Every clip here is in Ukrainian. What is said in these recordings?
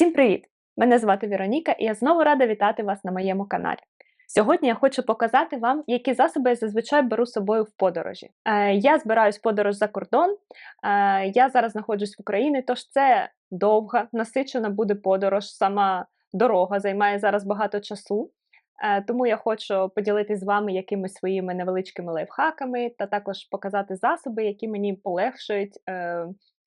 Всім привіт! Мене звати Вероніка і я знову рада вітати вас на моєму каналі. Сьогодні я хочу показати вам, які засоби я зазвичай беру з собою в подорожі. Е, я збираюсь в подорож за кордон. Е, я зараз знаходжусь в Україні, тож це довга, насичена буде подорож. Сама дорога займає зараз багато часу. Е, тому я хочу поділитися з вами якимись своїми невеличкими лайфхаками та також показати засоби, які мені полегшують е,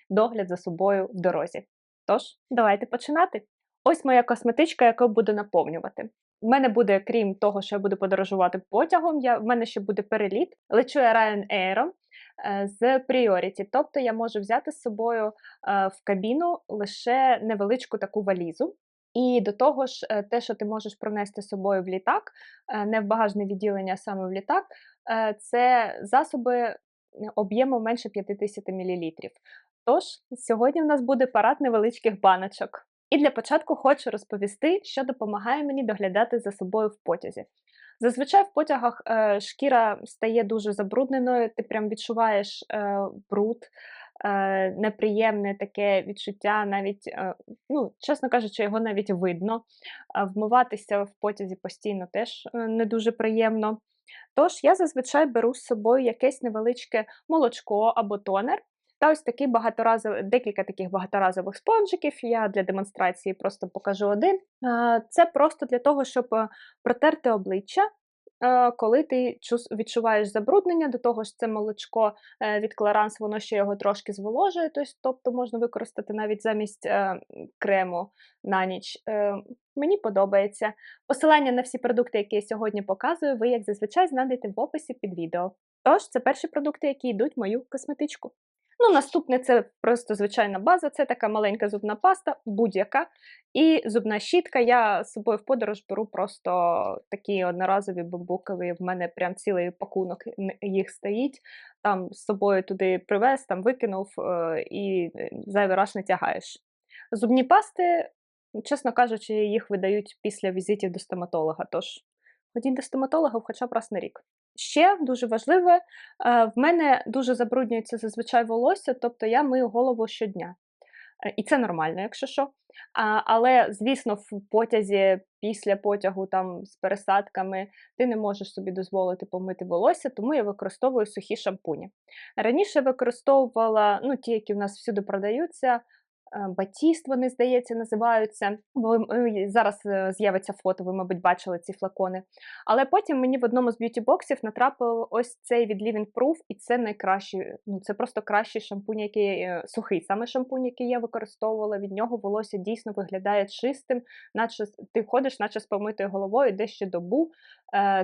догляд за собою в дорозі. Тож, давайте починати. Ось моя косметичка, яку буду наповнювати. У мене буде, крім того, що я буду подорожувати потягом, я, в мене ще буде переліт. Лечу я Ryanair е, з Priority. Тобто я можу взяти з собою е, в кабіну лише невеличку таку валізу. І до того ж, е, те, що ти можеш пронести з собою в літак, не в багажне відділення, а саме в літак, це засоби об'ємом менше 50 мл. Тож, сьогодні в нас буде парад невеличких баночок. І для початку хочу розповісти, що допомагає мені доглядати за собою в потязі. Зазвичай в потягах е, шкіра стає дуже забрудненою, ти прям відчуваєш е, бруд, е, неприємне таке відчуття, навіть, е, ну, чесно кажучи, його навіть видно. А вмиватися в потязі постійно теж е, не дуже приємно. Тож я зазвичай беру з собою якесь невеличке молочко або тонер. Та ось такий багаторазовий, декілька таких багаторазових спонжиків. Я для демонстрації просто покажу один. Це просто для того, щоб е, протерти обличчя, е, коли ти відчуваєш забруднення, до того ж це молочко е, від Clarins, воно ще його трошки зволожує, тобто можна використати навіть замість крему на ніч. Мені подобається. Посилання на всі продукти, які я сьогодні показую, ви, як зазвичай, знайдете в описі під відео. Тож, це перші продукти, які йдуть в мою косметичку. Ну, наступне це просто звичайна база, це така маленька зубна паста, будь-яка. І зубна щітка. Я з собою в подорож беру просто такі одноразові бамбукові. В мене прям цілий пакунок їх стоїть. Там з собою туди привез, там викинув е, і е, зайвий раз не тягаєш. Зубні пасти, чесно кажучи, їх видають після візитів до стоматолога. Тож ходіть до стоматолога хоча б раз на рік. Ще дуже важливе, е, в мене дуже забруднюється зазвичай волосся, тобто я мию голову щодня. Е, І це нормально, якщо що. А, але, звісно, в потязі, після потягу там з пересадками, ти не можеш собі дозволити помити волосся, тому я використовую сухі шампуні. Раніше використовувала ну, ті, які в нас всюди продаються. Е, Батіст, вони, здається, називаються. Е, зараз е, з'явиться фото, ви, мабуть, бачили ці флакони. Але потім мені в одному з б'юті-боксів натрапив ось цей від Living Proof, і це найкращий, ну це просто кращий шампунь, який сухий саме шампунь, який я використовувала. Від нього волосся дійсно виглядає чистим, наче ти ходиш, наче з помитою головою, де ще добу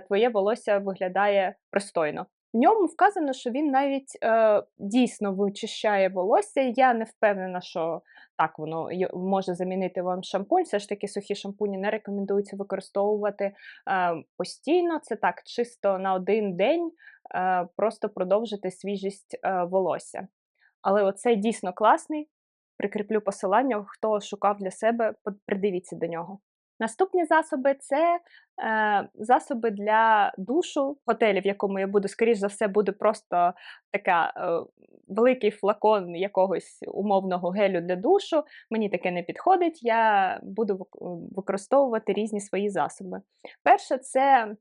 твоє волосся виглядає пристойно. В ньому вказано, що він навіть е, дійсно вичищає волосся. Я не впевнена, що так воно може замінити вам шампунь. Все ж таки сухі шампуні не рекомендується використовувати е, постійно. Це так, чисто на один день е, просто продовжити свіжість е, волосся. Але оцей дійсно класний. Прикріплю посилання, хто шукав для себе, придивіться до нього. Наступні засоби це е, засоби для душу. Готелі, в якому я буду, скоріш за все, буде просто така е, великий флакон якогось умовного гелю для душу. Мені таке не підходить. Я буду використовувати різні свої засоби. Перше, це е,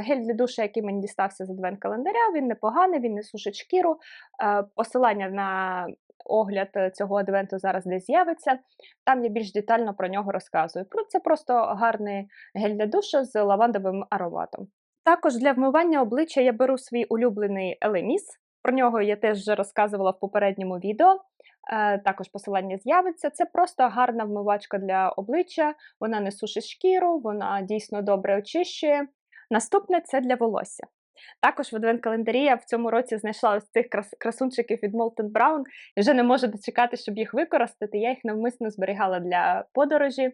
гель для душу, який мені дістався з адвент календаря. Він непоганий, він не сушить шкіру. Е, Посилання на огляд е, цього адвенту зараз десь з'явиться. Там я більш детально про нього розказую. Це просто гарний гель для душу з лавандовим ароматом. Також для вмивання обличчя я беру свій улюблений Елеміс. Про нього я теж вже розказувала в попередньому відео. Е, також посилання з'явиться. Це просто гарна вмивачка для обличчя. Вона не сушить шкіру, вона дійсно добре очищує. Наступне це для волосся. Також в адвент-календарі я в цьому році знайшла ось цих крас- красунчиків від Molten Brown і вже не можу дочекати, щоб їх використати. Я їх навмисно зберігала для подорожі.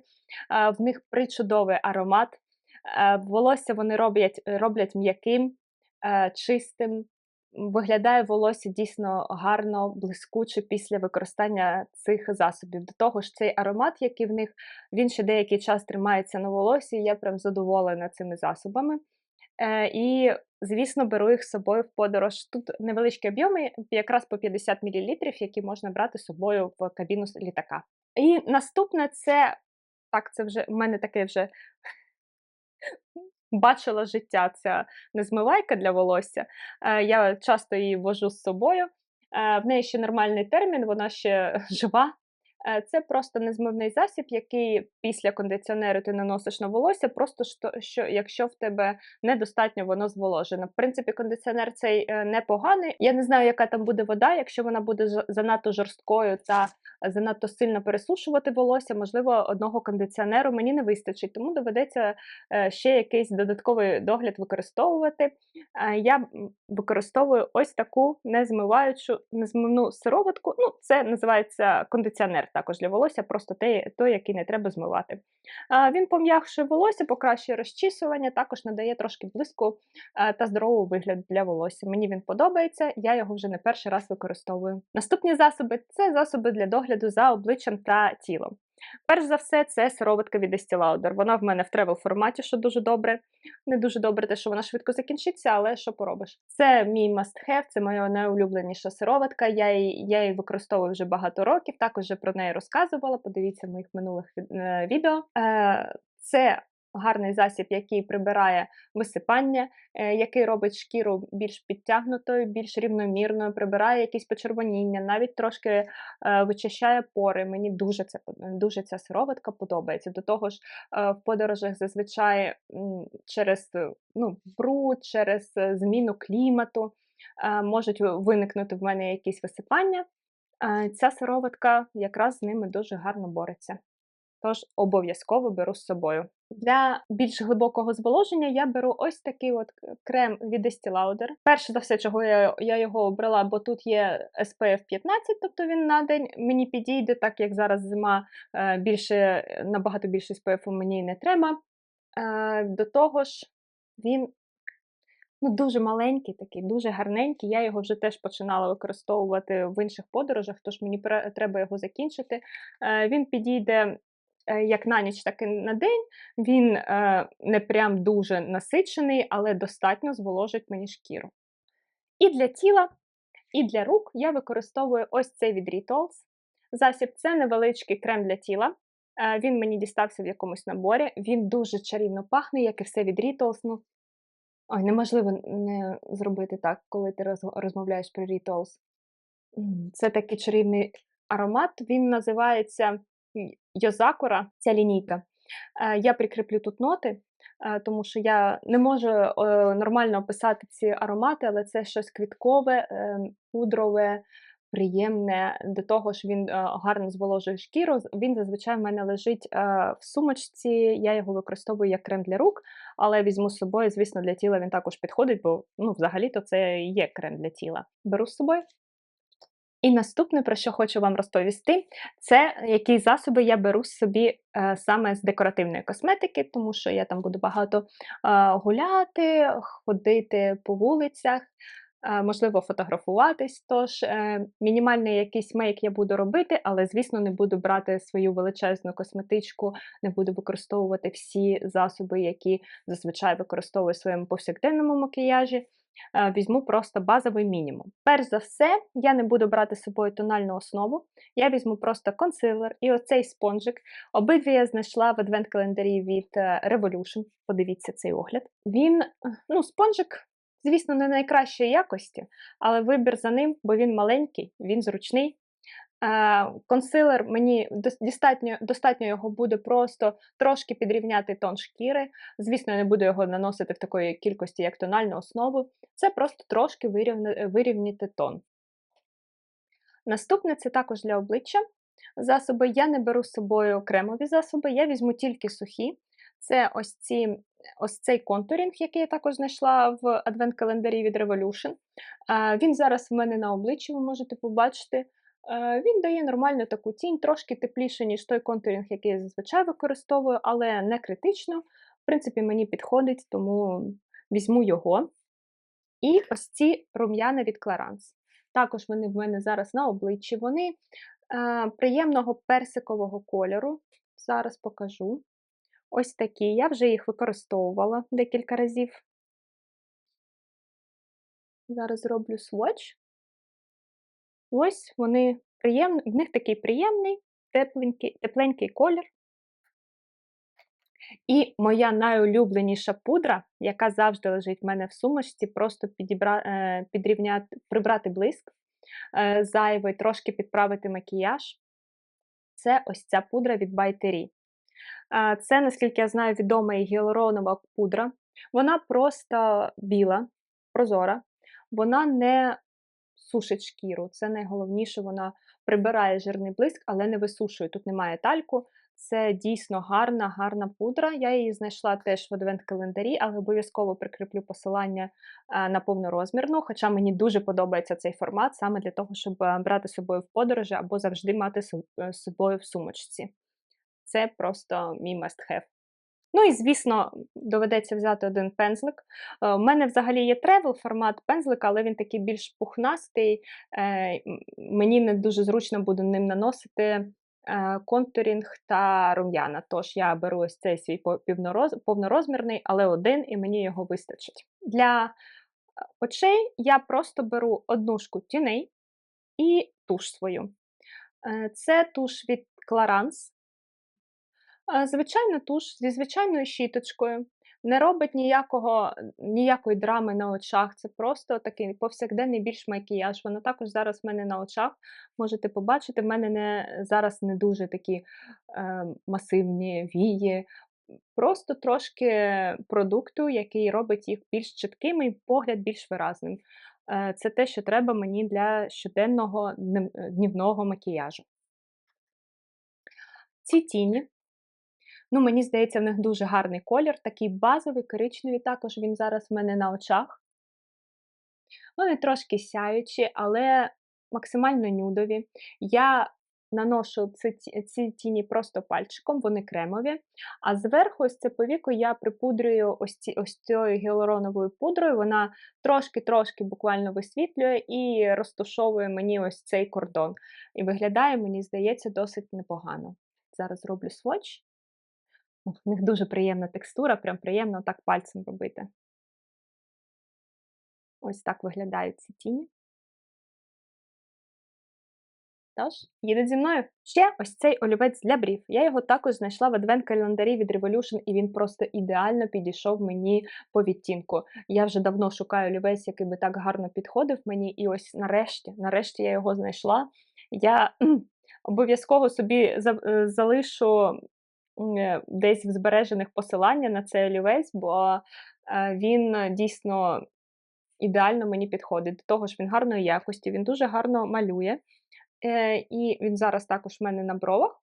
В них причудовий аромат. Волосся вони роблять, роблять м'яким, чистим. Виглядає волосся дійсно гарно, блискуче після використання цих засобів. До того ж, цей аромат, який в них, він ще деякий час тримається на волосі. і Я прям задоволена цими засобами. Е, і, звісно, беру їх з собою в подорож. Тут невеличкі об'єми, якраз по 50 мл, які можна брати з собою в кабіну літака. І наступне це так, це вже в мене таке вже бачила життя ця незмивайка для волосся. Е, я часто її вожу з собою. Е, в неї ще нормальний термін, вона ще жива. Е, Це просто незмивний засіб, який після кондиціонеру ти наносиш на волосся, просто що, що якщо в тебе недостатньо воно зволожено. В принципі, кондиціонер цей е, непоганий. Я не знаю, яка там буде вода. Якщо вона буде занадто жорсткою та занадто сильно пересушувати волосся, можливо, одного кондиціонеру мені не вистачить, тому доведеться е, ще якийсь додатковий догляд використовувати. Я використовую ось таку незмиваючу незмивну сироватку. Ну, це називається кондиціонер також для волосся, просто той, який не треба змивати. Він пом'якшує волосся, покращує розчісування, також надає трошки блиску е, та здоровий вигляд для волосся. Мені він подобається, я його вже не перший раз використовую. Наступні засоби це засоби для догляду за обличчям та тілом. Перш за все, це сироватка від Estee Lauder. Вона в мене в тревел форматі, що дуже добре. Не дуже добре, те, що вона швидко закінчиться, але що поробиш? Це мій must have, це моя найулюбленіша сироватка. Я її, я її використовую вже багато років. Також вже про неї розказувала. Подивіться моїх минулих е, відео. Е, Це гарний засіб, який прибирає висипання, е, який робить шкіру більш підтягнутою, більш рівномірною, прибирає якісь почервоніння, навіть трошки е, вичищає пори. Мені дуже це дуже ця сироватка подобається. До того ж, е, в подорожах зазвичай через ну, бруд, через зміну клімату можуть виникнути в мене якісь висипання. Ця сироватка якраз з ними дуже гарно бореться. Тож обов'язково беру з собою. Для більш глибокого зволоження я беру ось такий от крем від Estee. Перше за все, чого я, я його обрала, бо тут є SPF 15, тобто він на день мені підійде, так як зараз зима е, більше, набагато більше SPF мені не треба. Е, До того ж, він ну, дуже маленький, такий, дуже гарненький. Я його вже теж починала використовувати в інших подорожах, тож мені треба його закінчити. Е, Він підійде як на ніч, так і на день. Він е, не прям дуже насичений, але достатньо зволожить мені шкіру. І для тіла, і для рук я використовую ось цей від Rituals. Засіб це невеличкий крем для тіла. Е, Він мені дістався в якомусь наборі. Він дуже чарівно пахне, як і все від Rituals. Ну, ой, неможливо не зробити так, коли ти роз- розмовляєш про Rituals. Це такий чарівний аромат. Він називається Йозакура, ця лінійка. Е, Я прикріплю тут ноти, е, тому що я не можу е, нормально описати ці аромати, але це щось квіткове, пудрове, приємне. До того ж, він гарно зволожує шкіру. Він зазвичай в мене лежить в сумочці. Я його використовую як крем для рук, але візьму з собою, звісно, для тіла він також підходить, бо ну, взагалі-то це є крем для тіла. Беру з собою. І наступне, про що хочу вам розповісти, це які засоби я беру собі е, саме з декоративної косметики, тому що я там буду багато е, гуляти, ходити по вулицях, е, можливо, фотографуватись. Тож мінімальний якийсь мейк я буду робити, але, звісно, не буду брати свою величезну косметичку, не буду використовувати всі засоби, які зазвичай використовую в своєму повсякденному макіяжі візьму просто базовий мінімум. Перш за все, я не буду брати з собою тональну основу, я візьму просто консилер і оцей спонжик. Обидві я знайшла в адвент-календарі від е, Revolution. Подивіться цей огляд. Він, е, ну, спонжик, звісно, не найкращої якості, але вибір за ним, бо він маленький, він зручний. Консилер мені достатньо, достатньо його буде просто трошки підрівняти тон шкіри. Звісно, я не буду його наносити в такої кількості, як тональну основу. Це просто трошки вирівня- вирівняти тон. Наступне це також для обличчя. Засоби я не беру з собою кремові засоби, я візьму тільки сухі. Це ось, ці, ось цей контурінг, який я також знайшла в адвент-календарі від Revolution. Він зараз в мене на обличчі, ви можете побачити. Е, Він дає нормальну таку тінь, трошки тепліше, ніж той контурінг, який я зазвичай використовую, але не критично. В принципі, мені підходить, тому візьму його. І ось ці рум'яна від Clarins. Також вони в мене зараз на обличчі. Вони е, приємного персикового кольору. Зараз покажу. Ось такі. Я вже їх використовувала декілька разів. Зараз зроблю сводч. Ось вони приємні, в них такий приємний тепленький, тепленький колір. І моя найулюбленіша пудра, яка завжди лежить в мене в сумочці, просто підібра, е, підрівняти, прибрати блиск е, зайвий, трошки підправити макіяж. Це ось ця пудра від Байтері. Це, наскільки я знаю, відома і гіалуронова пудра. Вона просто біла, прозора, вона не сушить шкіру. Це найголовніше, вона прибирає жирний блиск, але не висушує. Тут немає тальку. Це дійсно гарна, гарна пудра. Я її знайшла теж в адвент-календарі, але обов'язково прикріплю посилання е, на повнорозмірну. Хоча мені дуже подобається цей формат саме для того, щоб е, брати з собою в подорожі або завжди мати з е, собою в сумочці. Це просто мій must-have. Ну і, звісно, доведеться взяти один пензлик. У мене взагалі є тревел формат пензлика, але він такий більш пухнастий. Мені не дуже зручно буде ним наносити Е, контурінг та рум'яна. Тож я беру ось цей свій повнорозмірний, але один, і мені його вистачить. Для е, очей я просто беру однушку тіней і туш свою. Е, це туш від Clarins. Звичайна туш зі звичайною щіточкою не робить ніякого, ніякої драми на очах. Це просто такий повсякденний більш макіяж. Воно також зараз в мене на очах. Можете побачити, в мене не, зараз не дуже такі е, масивні вії. Просто трошки продукту, який робить їх більш чіткими і погляд більш виразним. Е, це те, що треба мені для щоденного днівного макіяжу. Ці тіні Ну, Мені здається, в них дуже гарний колір, такий базовий, коричневий, також він зараз в мене на очах. Вони трошки сяючі, але максимально нюдові. Я наношу ці, ці тіні просто пальчиком, вони кремові. А зверху, ось це повіку, я припудрюю ось, ці, ось цією гіалуроновою пудрою. Вона трошки-трошки буквально висвітлює і розташовує мені ось цей кордон. І виглядає, мені здається, досить непогано. Зараз зроблю сводч. В них дуже приємна текстура, прям приємно так пальцем робити. Ось так виглядають ці тіні. Тож, їдуть зі мною. Ще ось цей олівець для брів. Я його також знайшла в адвент-календарі від Revolution, і він просто ідеально підійшов мені по відтінку. Я вже давно шукаю олівець, який би так гарно підходив мені, і ось нарешті, нарешті я його знайшла. Я обов'язково собі е, залишу десь в збережених посилання на цей олівець, бо е, він е, дійсно ідеально мені підходить. До того ж, він гарної якості, він дуже гарно малює. І він зараз також в мене на бровах.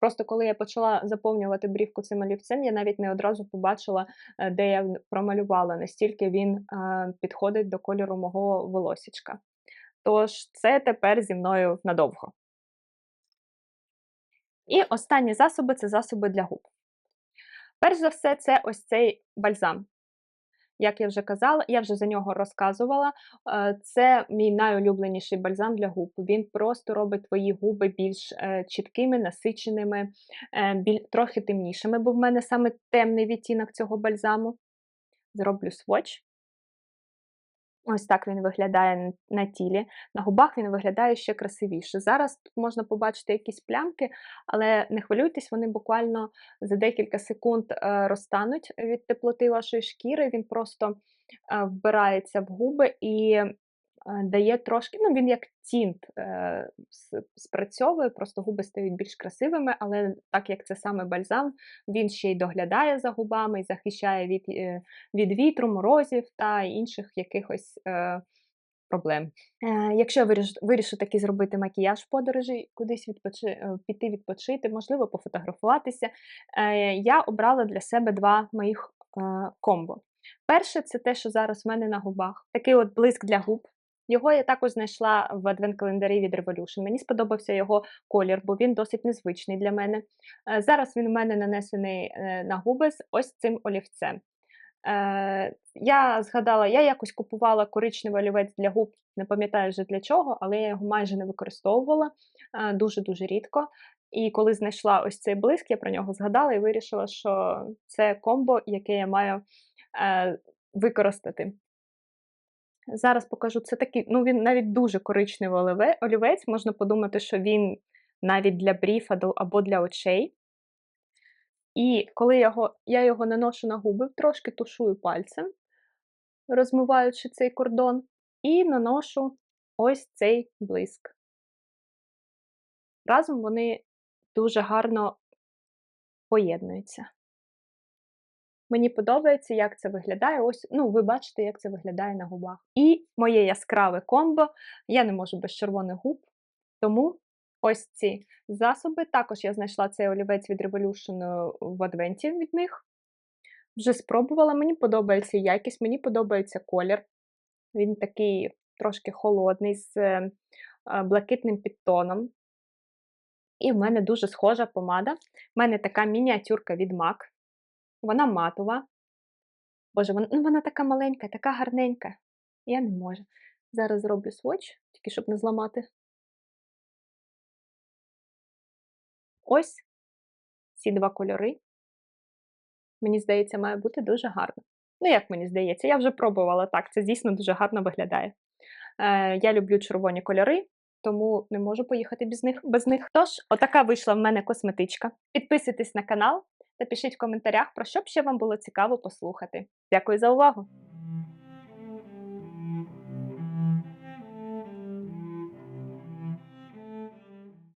Просто коли я почала заповнювати брівку цим олівцем, я навіть не одразу побачила, де я промалювала, настільки він підходить до кольору мого волосічка. Тож, це тепер зі мною надовго. І останні засоби це засоби для губ. Перш за все, це ось цей бальзам. Як я вже казала, я вже за нього розказувала. Е, це мій найулюбленіший бальзам для губ. Він просто робить твої губи більш е, чіткими, насиченими, е, трохи темнішими, бо в мене саме темний відтінок цього бальзаму. Зроблю сводч. Ось так він виглядає на тілі. На губах він виглядає ще красивіше. Зараз тут можна побачити якісь плямки, але не хвилюйтесь, вони буквально за декілька секунд е, розтануть від теплоти вашої шкіри. Він просто е, вбирається в губи і дає трошки, ну він як тінт е, спрацьовує, просто губи стають більш красивими, але так як це саме бальзам, він ще й доглядає за губами і захищає від е, від вітру, морозів та інших якихось е, проблем. Е, Якщо я вирішу, вирішу таки зробити макіяж в подорожі, кудись відпочи, е, піти відпочити, можливо, пофотографуватися, е, я обрала для себе два моїх е, комбо. Перше, це те, що зараз в мене на губах. Такий от блиск для губ. Його я також знайшла в адвент-календарі від Revolution. Мені сподобався його колір, бо він досить незвичний для мене. Е, зараз він у мене нанесений е, на губи з ось цим олівцем. Е, я згадала, я якось купувала коричневий олівець для губ, не пам'ятаю вже для чого, але я його майже не використовувала дуже-дуже рідко. І коли знайшла ось цей блиск, я про нього згадала і вирішила, що це комбо, яке я маю використати. Зараз покажу це такий, ну він навіть дуже коричневий олівець. Можна подумати, що він навіть для брів аду- або для очей. І коли його, я його наношу на губи, трошки тушую пальцем, розмиваючи цей кордон, і наношу ось цей блиск. Разом вони дуже гарно поєднуються. Мені подобається, як це виглядає. Ось, ну, ви бачите, як це виглядає на губах. І моє яскраве комбо. Я не можу без червоних губ, тому ось ці засоби. Також я знайшла цей олівець від Revolution в адвенті від них. Вже спробувала, мені подобається якість, мені подобається колір. Він такий трошки холодний, з е, е, блакитним підтоном. І в мене дуже схожа помада. В мене така мініатюрка від MAC. Вона матова. Боже, вона, ну, вона така маленька, така гарненька. Я не можу. Зараз зроблю сводч, тільки щоб не зламати. Ось ці два кольори. Мені здається, має бути дуже гарно. Ну, як мені здається, я вже пробувала так, це дійсно дуже гарно виглядає. Е, я люблю червоні кольори, тому не можу поїхати без них. без них. Тож, отака вийшла в мене косметичка. Підписуйтесь на канал та пишіть в коментарях, про що б ще вам було цікаво послухати. Дякую за увагу!